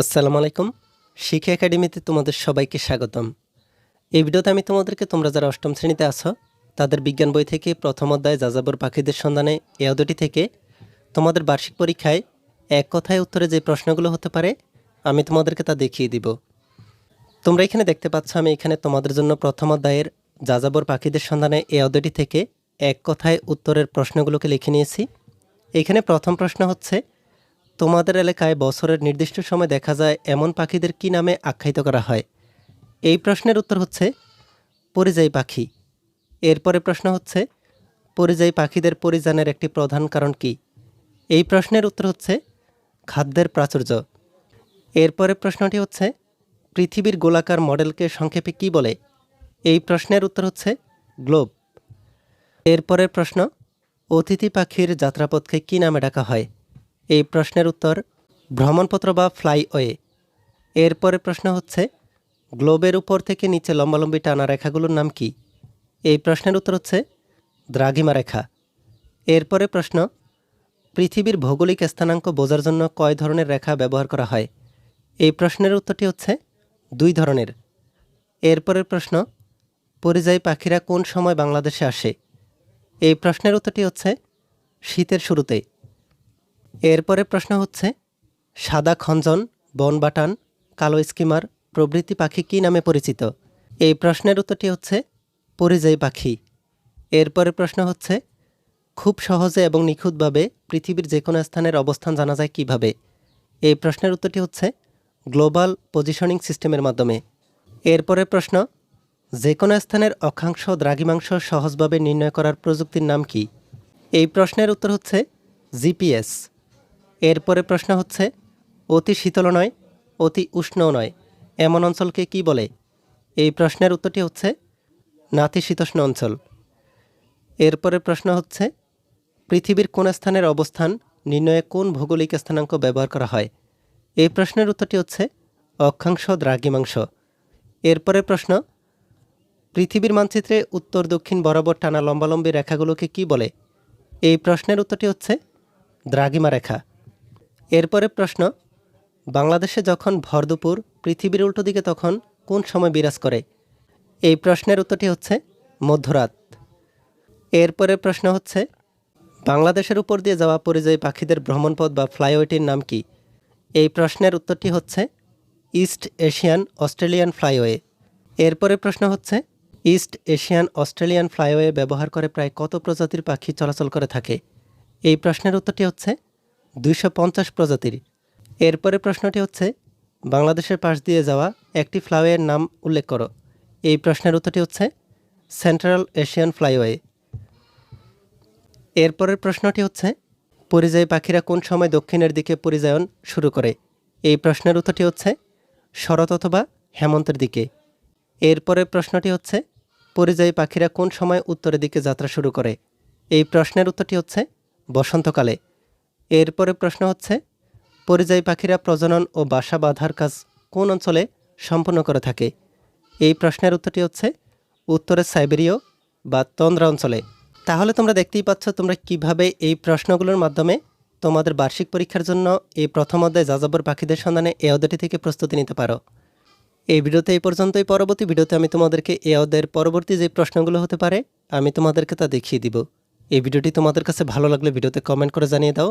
আসসালামু আলাইকুম। শিক্ষা একাডেমিতে তোমাদের সবাইকে স্বাগতম। এই ভিডিওতে আমি তোমাদেরকে, তোমরা যারা অষ্টম শ্রেণীতে আছো, তাদের বিজ্ঞান বই থেকে প্রথম অধ্যায় যাযাবর পাখিদের সন্ধানে, এ অধ্যায়টি থেকে তোমাদের বার্ষিক পরীক্ষায় এক কথায় উত্তরে যে প্রশ্নগুলো হতে পারে, আমি তোমাদেরকে তা দেখিয়ে দিব। তোমরা এখানে দেখতে পাচ্ছ, আমি এখানে তোমাদের জন্য প্রথম অধ্যায়ের যাযাবর পাখিদের সন্ধানে, এ অধ্যায়টি থেকে এক কথায় উত্তরের প্রশ্নগুলোকে লিখে নিয়েছি। এখানে প্রথম প্রশ্ন হচ্ছে তোমাদের এলাকায় বছরের নির্দিষ্ট সময় দেখা যায় এমন পাখিদের কি নামে আখ্যায়িত করা হয়? এই প্রশ্নের উত্তর হচ্ছে, পরিযায়ী পাখি। এরপরে প্রশ্ন হচ্ছে, পরিযায়ী পাখিদের পরিযানের একটি প্রধান কারণ কি? এই প্রশ্নের উত্তর হচ্ছে, খাদ্যের প্রাচুর্য। এরপরে প্রশ্নটি হচ্ছে, পৃথিবীর গোলাকার মডেলকে সংক্ষেপে কি বলে? এই প্রশ্নের উত্তর হচ্ছে, গ্লোব। এরপরের প্রশ্ন, অতিথি পাখির যাত্রাপথকে কি নামে ডাকা হয়? এই প্রশ্নের উত্তর ভ্রমণপত্র বা ফ্লাইওয়ে। এরপরে প্রশ্ন হচ্ছে, গ্লোবের উপর থেকে নিচে লম্বালম্বি টানা রেখাগুলোর নাম কি? এই প্রশ্নের উত্তর হচ্ছে, দ্রাঘিমা রেখা। এরপরে প্রশ্ন, পৃথিবীর ভৌগোলিক স্থানাঙ্ক বোঝার জন্য কয় ধরনের রেখা ব্যবহার করা হয়? এই প্রশ্নের উত্তরটি হচ্ছে, দুই ধরনের। এরপরের প্রশ্ন, পরিযায়ী পাখিরা কোন সময় বাংলাদেশে আসে? এই প্রশ্নের উত্তরটি হচ্ছে, শীতের শুরুতে। এরপরে প্রশ্ন হচ্ছে, সাদা খঞ্জন বনবাটান কালো স্কিমার প্রভৃতি পাখি কী নামে পরিচিত? এই প্রশ্নের উত্তরটি হচ্ছে, পরিযায়ী পাখি। এরপরে প্রশ্ন হচ্ছে, খুব সহজে এবং নিখুঁতভাবে পৃথিবীর যে কোনো স্থানের অবস্থান জানা যায় কীভাবে? এই প্রশ্নের উত্তরটি হচ্ছে, গ্লোবাল পজিশনিং সিস্টেমের মাধ্যমে। এরপরে প্রশ্ন যে কোনো স্থানের অক্ষাংশ দ্রাঘিমাংশ সহজভাবে নির্ণয় করার প্রযুক্তির নাম কি? এই প্রশ্নের উত্তর হচ্ছে, জিপিএস। এরপরে প্রশ্ন হচ্ছে, অতি শীতল নয়, অতি উষ্ণও নয়, এমন অঞ্চলকে কি বলে? এই প্রশ্নের উত্তরটি হচ্ছে, নাতিশীতোষ্ণ অঞ্চল। এরপরে প্রশ্ন হচ্ছে, পৃথিবীর কোন স্থানের অবস্থান নির্ণয়ে কোন ভৌগোলিক স্থানাঙ্ক ব্যবহার করা হয়? এই প্রশ্নের উত্তরটি হচ্ছে, অক্ষাংশ দ্রাঘিমাংশ। এরপরে প্রশ্ন, পৃথিবীর মানচিত্রে উত্তর দক্ষিণ বরাবর টানা লম্বালম্বী রেখাগুলোকে কি বলে? এই প্রশ্নের উত্তরটি হচ্ছে দ্রাঘিমা রেখা এরপরে প্রশ্ন, বাংলাদেশে যখন ভরদুপুর পৃথিবীর উল্টো দিকে তখন কোন সময় বিরাজ করে? এই প্রশ্নের উত্তরটি হচ্ছে, মধ্যরাত। এরপরে প্রশ্ন হচ্ছে, বাংলাদেশের উপর দিয়ে যাওয়া পরিযায়ী পাখিদের ভ্রমণপথ বা ফ্লাইওয়েটির নাম কি? এই প্রশ্নের উত্তরটি হচ্ছে, ইস্ট এশিয়ান অস্ট্রেলিয়ান ফ্লাইওয়ে। এরপরে প্রশ্ন হচ্ছে, ইস্ট এশিয়ান অস্ট্রেলিয়ান ফ্লাইওয়ে ব্যবহার করে প্রায় কত প্রজাতির পাখি চলাচল করে থাকে? এই প্রশ্নের উত্তরটি হচ্ছে দুইশো পঞ্চাশ প্রজাতির। এরপরে প্রশ্নটি হচ্ছে, বাংলাদেশের পাশ দিয়ে যাওয়া একটি ফ্লাইওয়ের নাম উল্লেখ করো। এই প্রশ্নের উত্তরটি হচ্ছে, সেন্ট্রাল এশিয়ান ফ্লাইওয়ে। এরপরের প্রশ্নটি হচ্ছে, পরিযায়ী পাখিরা কোন সময় দক্ষিণের দিকে পরিযায়ন শুরু করে? এই প্রশ্নের উত্তরটি হচ্ছে, শরৎ অথবা হেমন্তের দিকে। এরপরের প্রশ্নটি হচ্ছে, পরিযায়ী পাখিরা কোন সময় উত্তরের দিকে যাত্রা শুরু করে? এই প্রশ্নের উত্তরটি হচ্ছে, বসন্তকালে। এরপরে প্রশ্ন হচ্ছে, পরিযায়ী পাখিরা প্রজনন ও বাসা বাঁধার কাজ কোন অঞ্চলে সম্পন্ন করে থাকে? এই প্রশ্নের উত্তরটি হচ্ছে উত্তরের সাইবেরীয় বা তন্দ্রা অঞ্চলে। তাহলে তোমরা দেখতেই পাচ্ছ তোমরা কীভাবে এই প্রশ্নগুলোর মাধ্যমে তোমাদের বার্ষিক পরীক্ষার জন্য এই প্রথম অধ্যায় যাযাবর পাখিদের সন্ধানে এ অধ্যায়টি থেকে প্রস্তুতি নিতে পারো। এই ভিডিওতে এই পর্যন্তই। পরবর্তী ভিডিওতে আমি তোমাদেরকে এ অধ্যায়ের পরবর্তী যে প্রশ্নগুলো হতে পারে, আমি তোমাদেরকে তা দেখিয়ে দিব। এই ভিডিওটি তোমাদের কাছে ভালো লাগলে ভিডিওতে কমেন্ট করে জানিয়ে দাও।